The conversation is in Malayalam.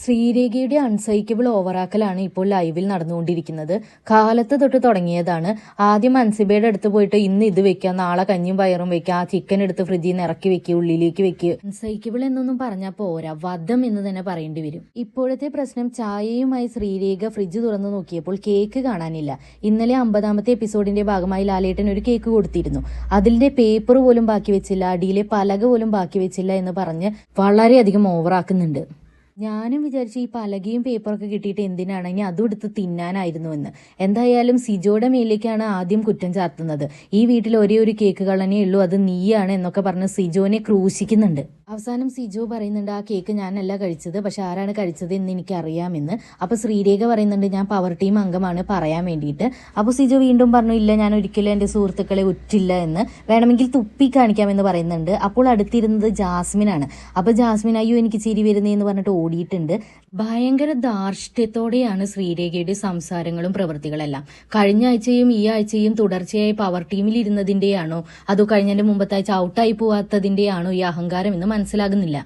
ശ്രീരേഖയുടെ അൺസൈക്കബിൾ ഓവറാക്കലാണ് ഇപ്പോൾ ലൈവിൽ നടന്നുകൊണ്ടിരിക്കുന്നത്. കാലത്ത് തൊട്ട് തുടങ്ങിയതാണ്. ആദ്യം അൻസിബയുടെ അടുത്ത് പോയിട്ട് ഇന്ന് ഇത് വെക്കുക നാളെ കഞ്ഞിയും പയറും വെക്കുക ആ ചിക്കൻ എടുത്ത് ഫ്രിഡ്ജിൽ നിന്ന് ഇറക്കി വെക്കുക ഉള്ളിലേക്ക് വെക്കുക അൺസൈക്കബിൾ എന്നൊന്നും പറഞ്ഞാൽ പോരാ വധം എന്ന് തന്നെ പറയേണ്ടി വരും. ഇപ്പോഴത്തെ പ്രശ്നം ചായയുമായി ശ്രീരേഖ ഫ്രിഡ്ജ് തുറന്നു നോക്കിയപ്പോൾ കേക്ക് കാണാനില്ല. ഇന്നലെ അമ്പതാമത്തെ എപ്പിസോഡിന്റെ ഭാഗമായി ലാലേട്ടൻ ഒരു കേക്ക് കൊടുത്തിരുന്നു. അതിന്റെ പേപ്പർ പോലും ബാക്കി വെച്ചില്ല അടിയിലെ പലക പോലും ബാക്കി വെച്ചില്ല എന്ന് പറഞ്ഞ് വളരെയധികം ഓവറാക്കുന്നുണ്ട് ഞാനും വിചാരിച്ചു ഈ പലകയും പേപ്പറൊക്കെ കിട്ടിയിട്ട് എന്തിനാണ് ഇനി അതും എടുത്ത് തിന്നാനായിരുന്നു എന്ന് എന്തായാലും സിജോയുടെ മേലേക്കാണ് ആദ്യം കുറ്റം ചാർത്തുന്നത്. ഈ വീട്ടിൽ ഒരേ ഒരു കേക്ക് കള്ളനേ ഉള്ളൂ അത് നീയാണ് എന്നൊക്കെ പറഞ്ഞ് സിജോനെ ക്രൂശിക്കുന്നുണ്ട്. അവസാനം സിജോ പറയുന്നുണ്ട് ആ കേക്ക് ഞാനല്ല കഴിച്ചത് പക്ഷെ ആരാണ് കഴിച്ചത് എന്ന് എനിക്ക് അപ്പോൾ അപ്പൊ ശ്രീരേഖ പറയുന്നുണ്ട് ഞാൻ പവർ ടീം അംഗമാണ് പറയാൻ വേണ്ടിയിട്ട്. അപ്പോൾ സിജോ വീണ്ടും പറഞ്ഞു ഇല്ല ഞാൻ ഒരിക്കലും എന്റെ സുഹൃത്തുക്കളെ ഉറ്റില്ല എന്ന്. വേണമെങ്കിൽ തുപ്പി കാണിക്കാമെന്ന് പറയുന്നുണ്ട്. അപ്പോൾ അടുത്തിരുന്നത് ജാസ്മിനാണ് അപ്പോൾ ജാസ്മിൻ അയ്യോ എനിക്ക് ചിരി വരുന്നതെന്ന് പറഞ്ഞിട്ട് ഓടിയിട്ടുണ്ട്. ഭയങ്കര ധാർഷ്ട്യത്തോടെയാണ് ശ്രീരേഖയുടെ സംസാരങ്ങളും പ്രവൃത്തികളെല്ലാം. കഴിഞ്ഞ ആഴ്ചയും ഈ ആഴ്ചയും തുടർച്ചയായി പവർ ടീമിൽ ഇരുന്നതിന്റെയാണോ അതോ കഴിഞ്ഞതിന്റെ മുമ്പത്തെ ആഴ്ച ഔട്ടായി പോവാത്തതിന്റെയാണോ ഈ അഹങ്കാരം എന്ന് മനസ്സിലാകുന്നില്ല.